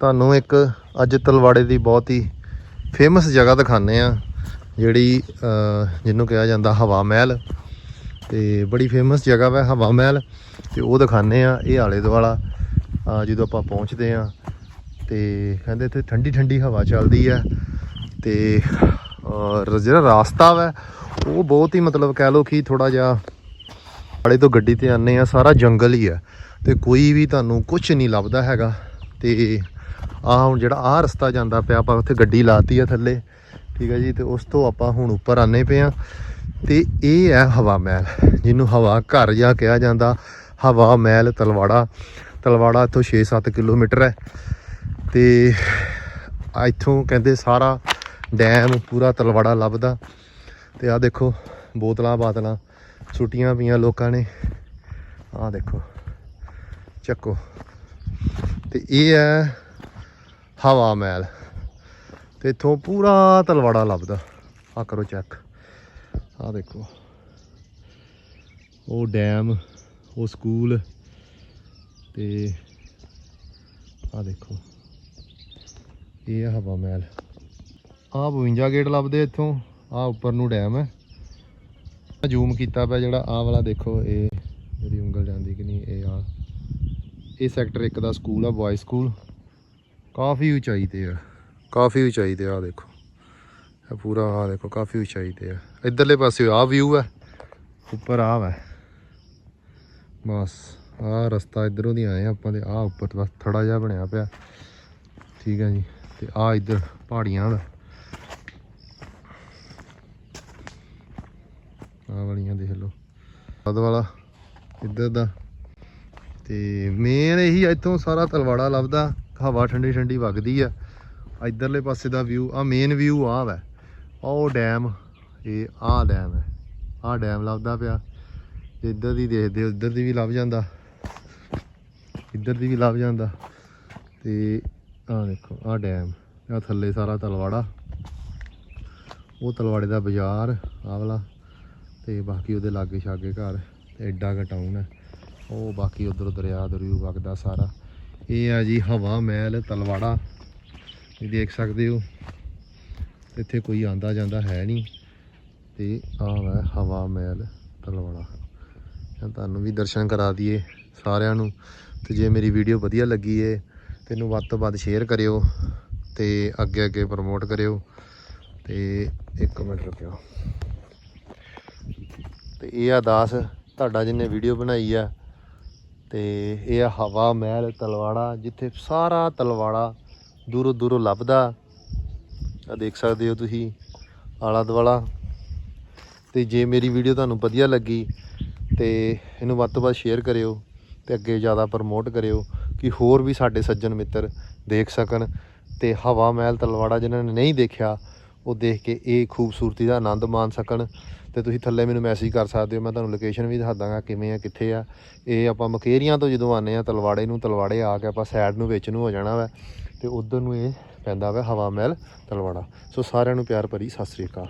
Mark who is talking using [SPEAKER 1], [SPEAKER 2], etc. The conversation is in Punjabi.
[SPEAKER 1] ਤੁਹਾਨੂੰ ਇੱਕ ਅੱਜ ਤਲਵਾੜੇ ਦੀ ਬਹੁਤ ਹੀ ਫੇਮਸ ਜਗ੍ਹਾ ਦਿਖਾਣੇ ਆ ਜਿਹੜੀ ਜਿਹਨੂੰ ਕਿਹਾ ਜਾਂਦਾ ਹਵਾ ਮਹਿਲ। ਤੇ ਬੜੀ ਫੇਮਸ ਜਗ੍ਹਾ ਵਾ ਹਵਾ ਮਹਿਲ, ਤੇ ਉਹ ਦਿਖਾਣੇ ਆ ਇਹ ਆਲੇ ਦੁਆਲਾ ਜਦੋਂ ਆਪਾਂ ਪਹੁੰਚਦੇ ਆ ਤੇ ਕਹਿੰਦੇ ਇੱਥੇ ਠੰਡੀ ਠੰਡੀ ਹਵਾ ਚੱਲਦੀ ਆ ਤੇ ਜਿਹੜਾ ਰਾਸਤਾ ਵਾ, ਉਹ ਬਹੁਤ ਹੀ ਮਤਲਬ ਕਹਿ ਲਓ ਕਿ ਥੋੜਾ ਜਿਹਾ ਵਾਲੇ ਤੋਂ ਗੱਡੀ ਤੇ ਆਨੇ ਆ ਸਾਰਾ ਜੰਗਲ ਹੀ ਆ ਤੇ ਕੋਈ ਵੀ ਤੁਹਾਨੂੰ ਕੁਝ ਨਹੀਂ ਲੱਭਦਾ ਹੈਗਾ। ਤੇ ਆਹ ਹੁਣ ਜਿਹੜਾ ਆਹ ਰਸਤਾ ਜਾਂਦਾ ਪਿਆ, ਆਪਾਂ ਉੱਥੇ ਗੱਡੀ ਲਾਤੀ ਆ ਥੱਲੇ। ਠੀਕ ਹੈ ਜੀ, ਤੇ ਉਸ ਤੋਂ ਆਪਾਂ ਹੁਣ ਉੱਪਰ ਆਨੇ ਪਏ ਆ। ਤੇ ਇਹ ਹੈ ਹਵਾ ਮਹਿਲ, ਜਿਹਨੂੰ ਹਵਾ ਘਰ ਜਾਂ ਕਿਹਾ ਜਾਂਦਾ। ਹਵਾ ਮਹਿਲ ਤਲਵਾੜਾ। ਤਲਵਾੜਾ ਇੱਥੋਂ 6-7 ਕਿਲੋਮੀਟਰ ਹੈ। ਤੇ ਇੱਥੋਂ ਕਹਿੰਦੇ ਸਾਰਾ ਡੈਮ ਪੂਰਾ ਤਲਵਾੜਾ ਲੱਭਦਾ। ਤੇ ਆ ਦੇਖੋ, ਬੋਤਲਾਂ ਬਾਤਲਾਂ ਸੁੱਟੀਆਂ ਪਈਆਂ ਲੋਕਾਂ ਨੇ। ਆ ਦੇਖੋ, ਚੱਕੋ। ਤੇ ਇਹ ਹੈ ਹਵਾ ਮਹਿਲ ਤੇ ਇਥੋਂ ਪੂਰਾ ਤਲਵਾੜਾ ਲੱਭਦਾ। ਆ ਕਰੋ ਚੈੱਕ ਆ ਦੇਖੋ। ਉਹ ਡੈਮ ਉਹ ਸਕੂਲ ਤੇ ਆ ਦੇਖੋ। ਇਹ ਆ ਹਵਾ ਮਹਿਲ ਆ 52 ਗੇਟ ਲੱਭਦੇ ਇੱਥੋਂ। ਆ ਉੱਪਰ ਨੂੰ ਡੈਮ ਹੈ। ਜ਼ੂਮ ਕੀਤਾ ਪਿਆ ਜਿਹੜਾ ਆਹ ਵਾਲਾ ਦੇਖੋ, ਇਹ ਮੇਰੀ ਉਂਗਲ ਜਾਂਦੀ ਕਿ ਨਹੀਂ, ਇਹ ਆ। ਇਹ ਸੈਕਟਰ 1 ਦਾ ਸਕੂਲ ਆ ਬॉय ਸਕੂਲ ਕਾਫੀ ਉਚਾਈ ਤੇ ਆ। ਕਾਫੀ ਉਚਾਈ ਤੇ ਆ ਦੇਖੋ। ਇਹ ਪੂਰਾ ਆ ਦੇਖੋ ਕਾਫੀ ਉਚਾਈ ਤੇ ਆ। ਇਧਰਲੇ ਪਾਸੇ ਆ ਵਿਊ ਹੈ ਉੱਪਰ ਆ ਵਾ। ਬਸ ਆ ਰਸਤਾ ਇਧਰੋਂ ਦੀ ਆਏ ਆ ਆਪਾਂ ਤੇ। ਆ ਉੱਪਰ ਬਸ ਥੜਾ ਜਿਹਾ ਬਣਿਆ ਪਿਆ। ਠੀਕ ਹੈ ਜੀ। ਤੇ ਆ ਇਧਰ ਪਹਾੜੀਆਂ ਦਾ ਆ ਵਾਲੀਆਂ ਦੇਖ ਲਓ। ਅਦ ਵਾਲਾ ਇੱਧਰ ਦਾ। ਤੇ ਮੇਨ ਇਹੀ ਆ, ਇੱਥੋਂ ਸਾਰਾ ਤਲਵਾੜਾ ਲੱਭਦਾ। ਹਵਾ ਠੰਡੀ ਠੰਡੀ ਵਗਦੀ ਆ। ਇਧਰਲੇ ਪਾਸੇ ਦਾ ਵਿਊ ਆ ਮੇਨ ਵਿਊ ਆ ਵੈ। ਉਹ ਡੈਮ ਇਹ ਆ ਡੈਮ ਹੈ ਆ ਡੈਮ ਲੱਭਦਾ ਪਿਆ। ਇੱਧਰ ਦੀ ਦੇਖਦੇ ਉੱਧਰ ਦੀ ਵੀ ਲੱਭ ਜਾਂਦਾ। ਇੱਧਰ ਦੀ ਵੀ ਲੱਭ ਜਾਂਦਾ। ਤੇ ਆ ਦੇਖੋ ਆ ਡੈਮ ਆ ਥੱਲੇ ਸਾਰਾ ਤਲਵਾੜਾ। ਉਹ ਤਲਵਾੜੇ ਦਾ ਬਾਜ਼ਾਰ, ਆਹ ਵਾਲਾ। ਤੇ ਬਾਕੀ ਉਹਦੇ ਲਾਗੇ ਛਾਗੇ ਘਰ, ਤੇ ਐਡਾ ਕੁ ਹੈ ਉਹ ਬਾਕੀ ਉਧਰ ਦਰਿਆ ਦਰਿਊ ਵਗਦਾ ਸਾਰਾ। ਇਹ ਆ ਜੀ ਹਵਾ ਮਹਿਲ, ਤਲਵਾੜਾ। ਇਹ ਦੇਖ ਸਕਦੇ ਹੋ। ਇੱਥੇ ਕੋਈ ਆਂਦਾ ਜਾਂਦਾ ਹੈ ਨਹੀਂ। ਤੇ ਆ ਵਾ ਹਵਾ ਮਹਿਲ, ਤਲਵਾੜਾ। ਤੁਹਾਨੂੰ ਵੀ ਦਰਸ਼ਨ ਕਰਾ ਦਈਏ ਸਾਰਿਆਂ ਨੂੰ। ਤੇ ਜੇ ਮੇਰੀ ਵੀਡੀਓ ਵਧੀਆ ਲੱਗੀ ਏ, ਤੈਨੂੰ ਵੱਧ ਤੋਂ ਵੱਧ ਸ਼ੇਅਰ ਕਰਿਓ ਤੇ ਅੱਗੇ ਅੱਗੇ ਪ੍ਰਮੋਟ ਕਰਿਓ। ਤੇ ਇੱਕ ਮਿੰਟ ਰੁਕਿਓ। ਤੇ ਇਹ ਆ ਦਾਸ, ਤੁਹਾਡਾ ਜਿੰਨੇ ਵੀਡੀਓ ਬਣਾਈ ਆ ਤੇ ਇਹ ਆ ਹਵਾ ਮਹਿਲ, ਤਲਵਾੜਾ, ਜਿੱਥੇ ਸਾਰਾ ਤਲਵਾੜਾ ਦੂਰੋਂ ਦੂਰੋਂ ਲੱਭਦਾ। ਆ ਦੇਖ ਸਕਦੇ ਹੋ ਤੁਸੀਂ, ਆਲਾ ਦੁਆਲਾ। ਤੇ ਜੇ ਮੇਰੀ ਵੀਡੀਓ ਤੁਹਾਨੂੰ ਵਧੀਆ ਲੱਗੀ ਤੇ ਇਹਨੂੰ ਵੱਧ ਤੋਂ ਵੱਧ ਸ਼ੇਅਰ ਕਰਿਓ ਤੇ ਅੱਗੇ ਜ਼ਿਆਦਾ ਪ੍ਰਮੋਟ ਕਰਿਓ ਕਿ ਹੋਰ ਵੀ ਸਾਡੇ ਸੱਜਣ ਮਿੱਤਰ ਦੇਖ ਸਕਣ। ਤੇ ਹਵਾ ਮਹਿਲ, ਤਲਵਾੜਾ, ਜਿਨ੍ਹਾਂ ਨੇ ਨਹੀਂ ਦੇਖਿਆ ਉਹ ਦੇਖ ਕੇ ਇਹ ਖੂਬਸੂਰਤੀ ਦਾ ਆਨੰਦ ਮਾਣ ਸਕਣ। ਤੇ ਤੁਸੀਂ ਥੱਲੇ ਮੈਨੂੰ ਮੈਸੇਜ ਕਰ ਸਕਦੇ ਹੋ, ਮੈਂ ਤੁਹਾਨੂੰ ਲੋਕੇਸ਼ਨ ਵੀ ਦਿਖਾ ਦਾਂਗਾ ਕਿਵੇਂ ਆ, ਕਿੱਥੇ ਆ। ਇਹ ਆਪਾਂ ਮਕੇਰੀਆਂ ਤੋਂ ਜਦੋਂ ਆਨੇ ਆ, ਤਲਵਾੜੇ ਨੂੰ ਤਲਵਾੜੇ ਆ ਕੇ ਆਪਾਂ ਸਾਈਡ ਨੂੰ ਵਿੱਚ ਨੂੰ ਹੋ ਜਾਣਾ ਵਾ। ਤੇ ਉਧਰ ਨੂੰ ਇਹ ਪੈਂਦਾ ਵਾ ਹਵਾ ਮਹਿਲ ਤਲਵਾੜਾ। ਸੋ ਸਾਰਿਆਂ ਨੂੰ ਪਿਆਰ ਭਰੀ ਸਤਿ ਸ੍ਰੀ ਅਕਾਲ।